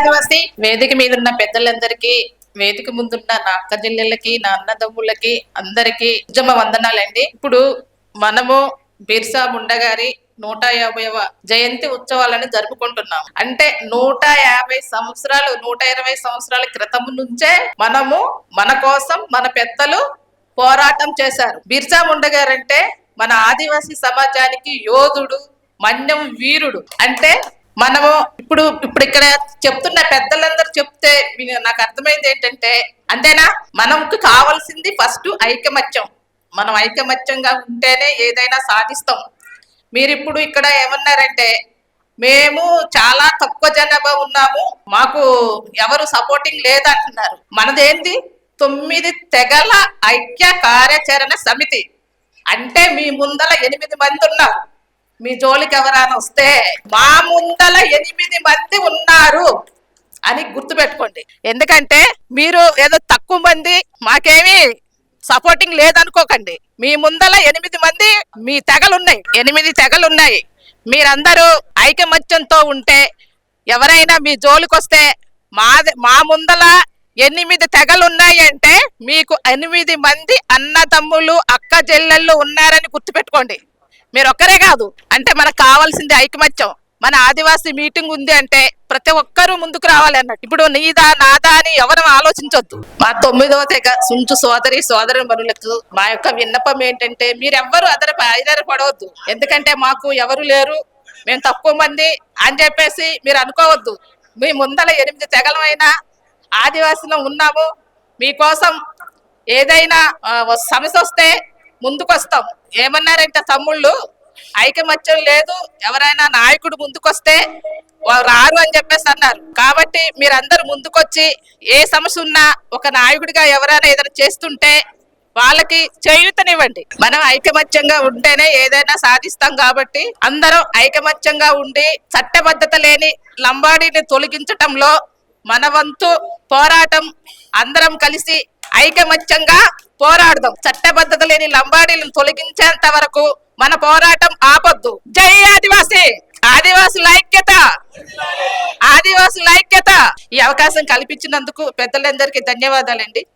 ఆదివాసి వేదిక మీద ఉన్న పెద్దలందరికీ వేదిక ముందున్న నా అక్క చెల్లెళ్ళకి నా అన్నదమ్ములకి అందరికీ ఉద్యమ వందనాలండి. ఇప్పుడు మనము బిర్సా ముండ గారి నూట యాభైవ జయంతి ఉత్సవాలను జరుపుకుంటున్నాం. అంటే నూట యాభై సంవత్సరాలు నూట ఇరవై సంవత్సరాల క్రితం నుంచే మనము మన కోసం మన పెద్దలు పోరాటం చేశారు. బిర్సా ముండ గారంటే మన ఆదివాసీ సమాజానికి యోధుడు మన్యం వీరుడు. అంటే మనము ఇప్పుడు ఇప్పుడు ఇక్కడ చెప్తున్న పెద్దలందరూ చెప్తే నాకు అర్థమైంది ఏంటంటే అంతేనా? మనకు కావాల్సింది ఫస్ట్ ఐకమత్యం. మనం ఐకమత్యంగా ఉంటేనే ఏదైనా సాధిస్తాం. మీరు ఇప్పుడు ఇక్కడ ఏమన్నారంటే మేము చాలా తక్కువ జనాభా ఉన్నాము మాకు ఎవరు సపోర్టింగ్ లేదంటున్నారు. మనదేంటి తొమ్మిది తెగల ఐక్య కార్యాచరణ సమితి. అంటే మీ ముందల ఎనిమిది మంది ఉన్నారు. మీ జోలికి ఎవరైనా వస్తే మా ముందల ఎనిమిది మంది ఉన్నారు అని గుర్తుపెట్టుకోండి. ఎందుకంటే మీరు ఏదో తక్కువ మంది మాకేమీ సపోర్టింగ్ లేదనుకోకండి. మీ ముందల ఎనిమిది మంది మీ తెగలున్నాయి. ఎనిమిది తెగలున్నాయి. మీరందరూ ఐకమత్యంతో ఉంటే ఎవరైనా మీ జోలికి వస్తే మా మా ముందల ఎనిమిది తెగలు ఉన్నాయి అంటే మీకు ఎనిమిది మంది అన్నదమ్ములు అక్క చెల్లెళ్ళు ఉన్నారని గుర్తుపెట్టుకోండి. మీరు ఒక్కరే కాదు. అంటే మనకు కావాల్సింది ఐకమత్యం. మన ఆదివాసీ మీటింగ్ ఉంది అంటే ప్రతి ఒక్కరూ ముందుకు రావాలి అన్నట్టు. ఇప్పుడు నీదా నాదా అని ఎవరు ఆలోచించొద్దు. మా తొమ్మిదవ తెగ సుంచు సోదరి సోదరి మనులకు మా యొక్క విన్నపం ఏంటంటే మీరెవ్వరు అదర ఆధారపడవద్దు ఎందుకంటే మాకు ఎవరు లేరు. మేము తక్కువ మంది అని చెప్పేసి మీరు అనుకోవద్దు. మీ ముందల ఎనిమిది తెగలమైనా ఆదివాసీలో ఉన్నాము. మీకోసం ఏదైనా సమస్య వస్తే ముందుకొస్తాం. ఏమన్నారంటే తమ్ముళ్ళు? ఐకమత్యం లేదు. ఎవరైనా నాయకుడు ముందుకొస్తే వారు రారు అని చెప్పేసి అన్నారు. కాబట్టి మీరందరూ ముందుకొచ్చి ఏ సమస్య ఉన్నా ఒక నాయకుడిగా ఎవరైనా ఏదైనా చేస్తుంటే వాళ్ళకి చేయూతనివ్వండి. మనం ఐకమత్యంగా ఉంటేనే ఏదైనా సాధిస్తాం కాబట్టి అందరం ఐకమత్యంగా ఉండి చట్టబద్ధత లేని లంబాడీని తొలగించటంలో మన వంతు పోరాటం అందరం కలిసి ఐకమత్యంగా పోరాడదాం. చట్టబద్ధత లేని లంబాడీలను తొలగించేంత వరకు మన పోరాటం ఆపొద్దు. జై ఆదివాసీ! ఆదివాసుల ఐక్యత ఆదివాసుల ఐక్యత ఈ అవకాశం కల్పించినందుకు పెద్దలందరికీ ధన్యవాదాలండి.